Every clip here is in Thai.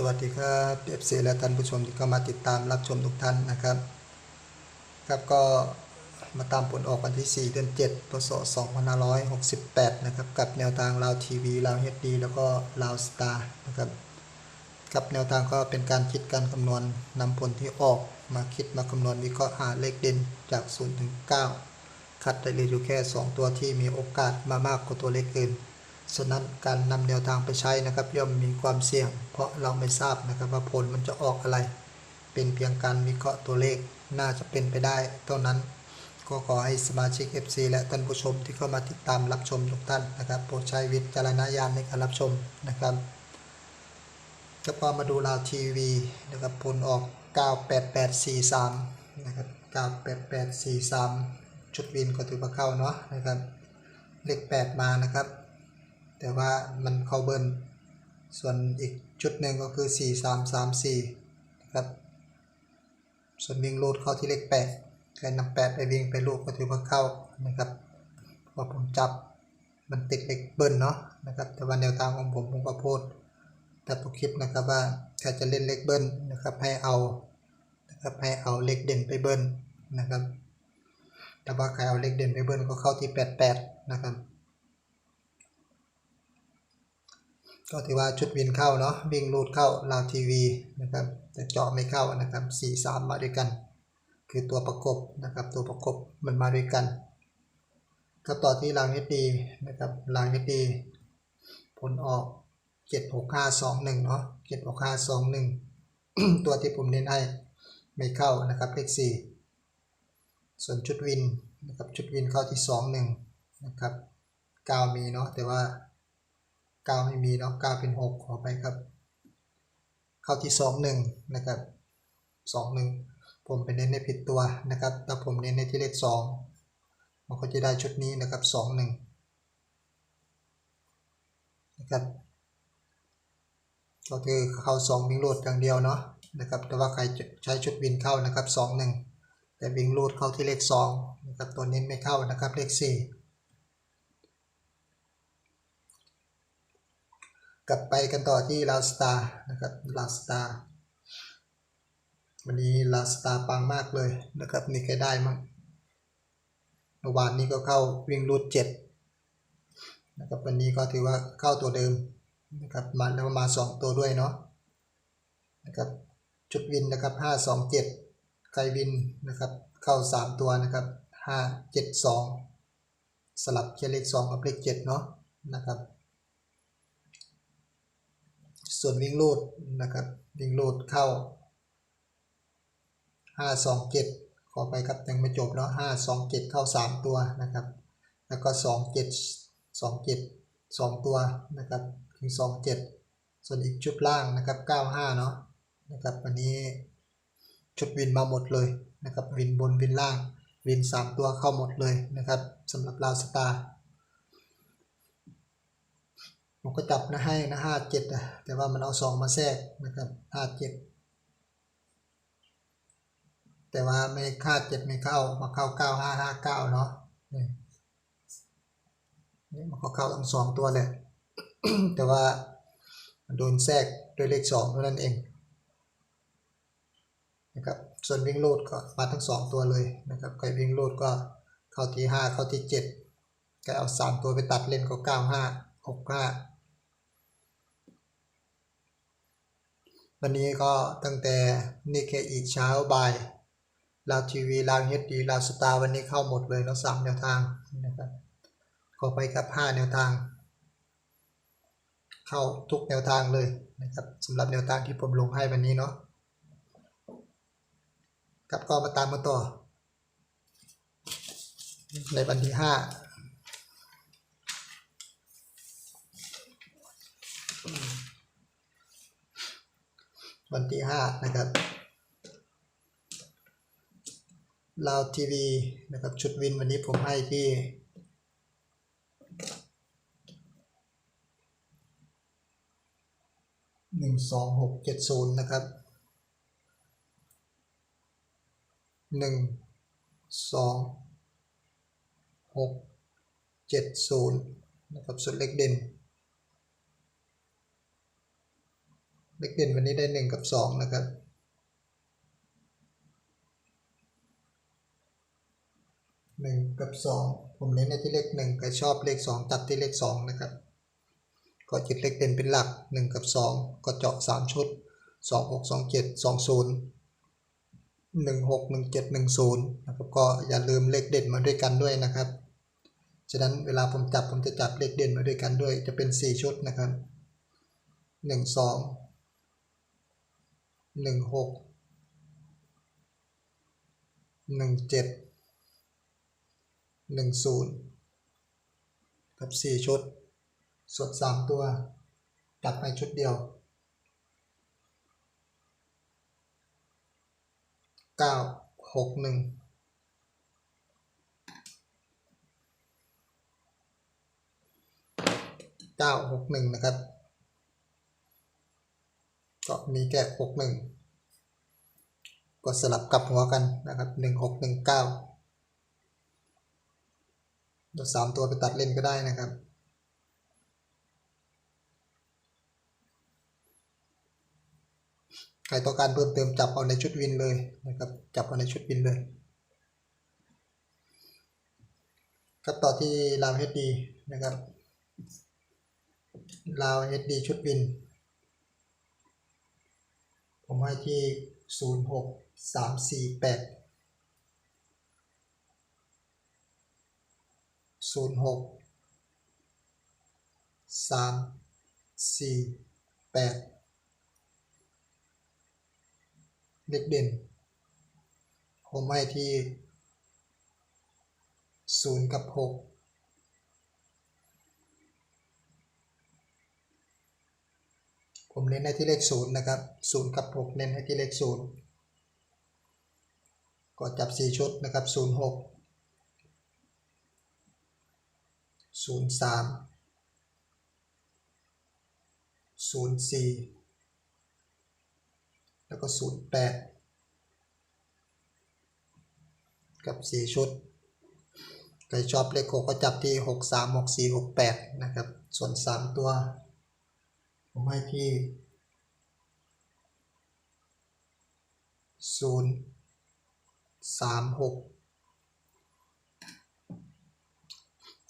สวัสดีครับเอฟซีและท่านผู้ชมที่เข้ามาติดตามรับชมทุกท่านนะครับ ครับก็มาตามผลออกวันที่ 4 เดือน 7พศ2568 นะครับ กับแนวทางลาวทีวีลาวเฮดดีแล้วก็ลาวสตาร์นะครับกับแนวทางก็เป็นการคิดการคำนวณนำผลที่ออกมาคิดมาคำนวณวิเคราะห์หาเลขเด่นจาก 0 ถึง 9 คัดได้เหลยอยู่แค่ 2 ตัวที่มีโอกาสมามากกว่าตัวเลขอื่น ฉะนั้นการนำแนวทางไปใช้นะครับย่อมมีความเสี่ยง เพราะเราไม่ทราบนะครับว่าผลมันจะออกอะไร เป็นเพียงการวิเคราะห์ตัวเลขน่าจะเป็นไปได้เท่านั้นก็ขอให้สมาชิก FC และท่านผู้ชมที่เข้ามาติดตามรับชมทุกท่านนะครับโปรดใช้วิจารณญาณในการรับชมนะครับก็พอมาดูลาวทีวีนะครับผลออก 98843 นะครับ 98843 ชุดวินก็ถือว่าเข้าเนาะนะครับ เลข 8 มานะครับ แต่ว่ามันเข้าเบิร์นส่วนอีกชุดหนึ่งก็คือ 4 3 3 4นะครับ ส่วนวิ่งลูดเข้าที่เลข8ใครนำ8ไปวิ่งไปลูดก็ถือว่าเข้านะครับเพราะผมจับมันติดเลขเบิ้ลเนาะนะครับ แต่ว่าแนวทางของผมผมก็พูดแต่ทุกคลิปนะครับว่าถ้าจะเล่นเลขเบิ้ลนะครับให้เอานะครับให้เอาเลขเด่นไปเบิ้ลนะครับ แต่ว่าใครเอาเลขเด่นไปเบิ้ลก็เข้าที่ 88 นะครับ ก็ถือว่าชุดวินเข้าเนาะวิ่งรูดเข้าลาวทีวีนะครับแต่เจาะไม่เข้านะครับสี่สามมาด้วยกัน คือตัวประกบนะครับตัวประกบมันมาด้วยกันก็ต่อที่รางเอดีนะครับรางเอดี ผลออกเจ็ดหกห้าสองหนึ่งเนาะเจ็ดหกห้าสองหนึ่งตัวที่ผมเน้นให้ไม่เข้านะครับเลขสี่ส่วนชุดวินนะครับชุดวินเข้าที่สองหนึ่งนะครับก้ามีเนาะแต่ว่า เก้าไม่มีเนาะเก้าเป็นหกขอไปครับ เข้าที่สองหนึ่งนะครับสองหนึ่งผมไปเน้นในผิดตัวนะครับถ้าผมเน้นในที่เลขสองมันก็จะได้ชุดนี้นะครับสองหนึ่งนะครับก็คือเข้าสองวิ่งโลดอย่างเดียวเนาะนะครับแต่ว่าใครใช้ชุดวินเข้านะครับสองหนึ่งแต่วิ่งโลดเข้าที่เลขสองนะครับตัวเน้นไม่เข้านะครับเลขสี่ กลับไปกันต่อที่ลาสตานะครับลาสตาวันนี้ลาสตาปังมากเลยนะครับนี่ใครได้มั้งเมื่อวานนี้ก็เข้าวิ่งรูดเจ็ดนะครับวันนี้ก็ถือว่าเข้าตัวเดิมนะครับมาแล้วมาสองตัวด้วยเนาะนะครับจุดวินนะครับห้าสองเจ็ดไกวินนะครับเข้าสามตัวนะครับห้าเจ็ดสองสลับแค่เลขสองกับเลขเจ็ดเนาะนะครับ ส่วนวิ่งลูดนะครับ วิ่งลูดเข้า 527 ขอไปครับยังไม่จบเนาะ527 เข้า 3 ตัวนะครับ แล้วก็ 27 27 2 ตัวนะครับถึง 27 ส่วนอีกชุดล่างนะครับ 95 เนาะนะครับวันนี้ชุดวินมาหมดเลยนะครับวินบนวินล่างวิน 3 ตัวเข้าหมดเลยนะครับสำหรับลาวสตาร์ ผมก็จับนะให้นะห้าเจ็ดนะแต่ว่ามันเอาสองมาแทรกนะครับห้าเจ็ดแต่ว่าไม่ค่าเจ็ดไม่เข้ามาเข้าเก้าห้าห้าเก้าเนาะนี่นี่มันก็เข้าทั้งสองตัวเลย แต่ว่ามันโดนแทรกด้วยเลขสองเท่านั้นเองนะครับส่วนวิ่งโลดก็มาทั้งสองตัวเลยนะครับใครวิ่งโลดก็เข้าที่ห้าเข้าที่เจ็ดก็เอาสามตัวไปตัดเล่นก็เก้าห้า หกห้าวันนี้ก็ตั้งแต่นี่แค่อีกเช้าบ่ายลาวทีวีลาวเฮดดีลาวสตาร์วันนี้เข้าหมดเลยแล้วสามแนวทางนะครับก็ไปกับห้าแนวทาง เข้าทุกแนวทางเลยนะครับสำหรับแนวทางที่ผมลงให้วันนี้เนาะครับก็มาตามมาต่อ ในวันที่ห้า วันที่ห้านะครับ ลาวทีวีนะครับชุดวินวันนี้ผมให้ที่หนึ่งสองหกเจ็ดศูนย์นะครับหนึ่งสองหกเจ็ดศูนย์นะครับสุดเล็กเด่น เลขเด่นวันนี้ได้หนึ่งกับสองนะครับหนึ่งกับสองผมเน้นในที่เลขหนึ่งใครชอบเลขสองตัดที่เลขสองนะครับ ก็ยึดเลขเด่นเป็นหลักหนึ่งกับสองก็เจาะสามชุดสองหกสองเจ็ดสองศูนย์หนึ่งหกหนึ่งเจ็ดหนึ่งศูนย์นะครับก็อย่าลืมเลขเด่นมาด้วยกันด้วยนะครับ ฉะนั้นเวลาผมจับผมจะจับเลขเด่นมาด้วยกันด้วย จะเป็นสี่ชุดนะครับหนึ่งสอง หนึ่งหกหนึ่งเจ็ดหนึ่งศูนย์กับสี่ชุด ส่วนสามตัวจับไปชุดเดียวเก้าหกหนึ่งเก้าหกหนึ่งนะครับ ก็มีแค่หกหนึ่งก็สลับกลับหัวกันนะครับหนึ่งหกหนึ่งเก้าเราสามตัวไปตัดเล่นก็ได้นะครับใครต้องการเพิ่มเติมจับเอาในชุดวินเลยนะครับจับเอาในชุดวินเลยก็ต่อที่ลาวเฮดดีนะครับลาวเฮดดีชุดวิน ผมให้ที่ 06348 06 3 4 8 เล็กเด่น ผมให้ที่ 0 กับ 6 ผมเน้นให้ที่เลขศูนย์นะครับศูนย์กับหกเน้นให้ที่เลขศูนย์ก็จับสี่ชุดนะครับศูนย์หกศูนย์สามศูนย์สี่แล้วก็ศูนย์แปดกับสี่ชุดใครชอบเลขหกก็จับที่หกสามหกสี่หกแปดนะครับ ส่วนสามตัว ผมให้ที่ศูนย์สามหก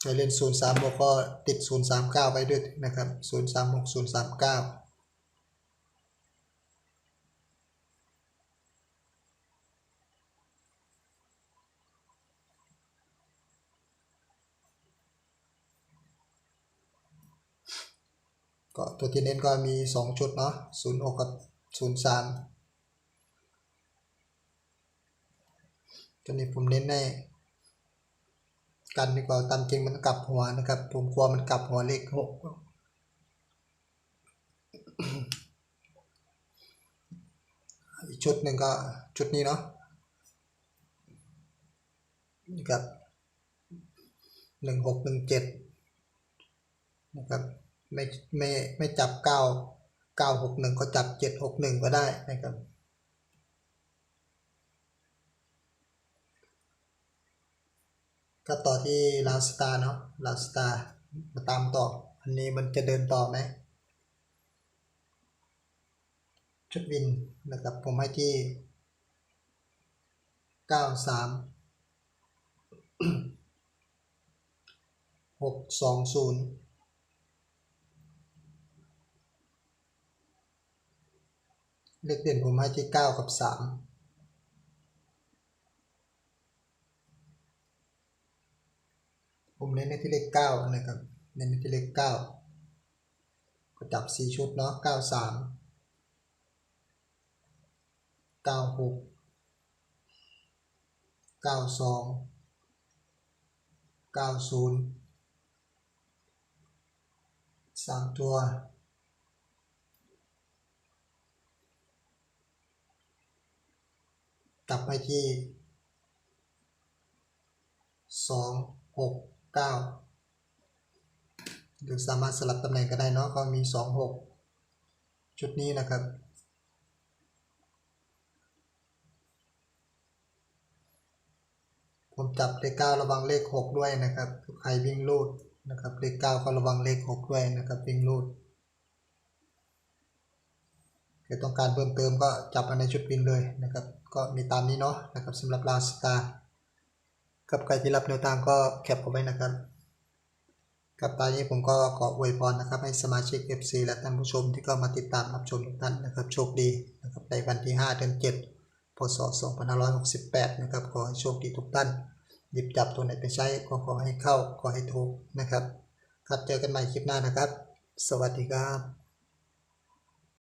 ใครเล่นศูนย์สามหกก็ติดศูนย์สามเก้าไปด้วยนะครับศูนย์สามหกศูนย์สามเก้า ก็ตัวที่เน้นก็มี 2 ชุดเนาะ06กับ03ตัวนี้ผมเน้นในกันดีกว่าตามจริงมันกลับหัวนะครับ ผมกลัวมันกลับหัวเลขหกอีกชุดหนึ่งก็ชุดนี้เนาะนี่ครับหนึ่งหกหนึ่งเจ็ดนะครับ ไม่ไม่ไม่จับเก้าเก้าหกหนึ่งก็จับเจ็ดหกหนึ่งก็ได้นะครับ ก็ต่อที่ลาวสตาร์เนาะลาวสตาร์มาตามต่อ อันนี้มันจะเดินต่อไหมชุดวินนะครับผมให้ที่เก้าสามหกสองศูนย์ เลขเด่นผมให้ที่ 9 กับ 3ผมเน้นในที่เลข9นะครับ เน้นในที่เลข9ก็จับ4ชุดเนาะ93 96 92 90 3ตัว กลับไปที่สองหกเก้าหรือสามารถสลับตำแหน่งก็ได้เนาะก็มีสองหกชุดนี้นะครับ ผมจับเลขเก้าระวังเลขหกด้วยนะครับใครวิ่งลูดนะครับเลขเก้าก็ระวังเลขหกด้วยนะครับวิ่งลูดใครต้องการเพิ่มเติมก็จับมาในชุดวินเลยนะครับ ก็มีตามนี้เนาะนะครับสำหรับลาสตากับใครที่รับแนวทางก็แคปเอาไว้นะครับ กับตอนนี้ผมก็ขออวยพรนะครับ ให้สมาชิก FC และท่านผู้ชมที่ก็มาติดตามรับชมทุกท่านนะครับโชคดีนะครับในวันที่ 5 เดือน7พศ 2568 นะครับขอให้โชคดีทุกท่าน หยิบจับตัวไหนไปใช้ก็ขอให้เข้าขอให้ถูกนะครับ ครับเจอกันใหม่คลิปหน้านะครับ สวัสดีครับ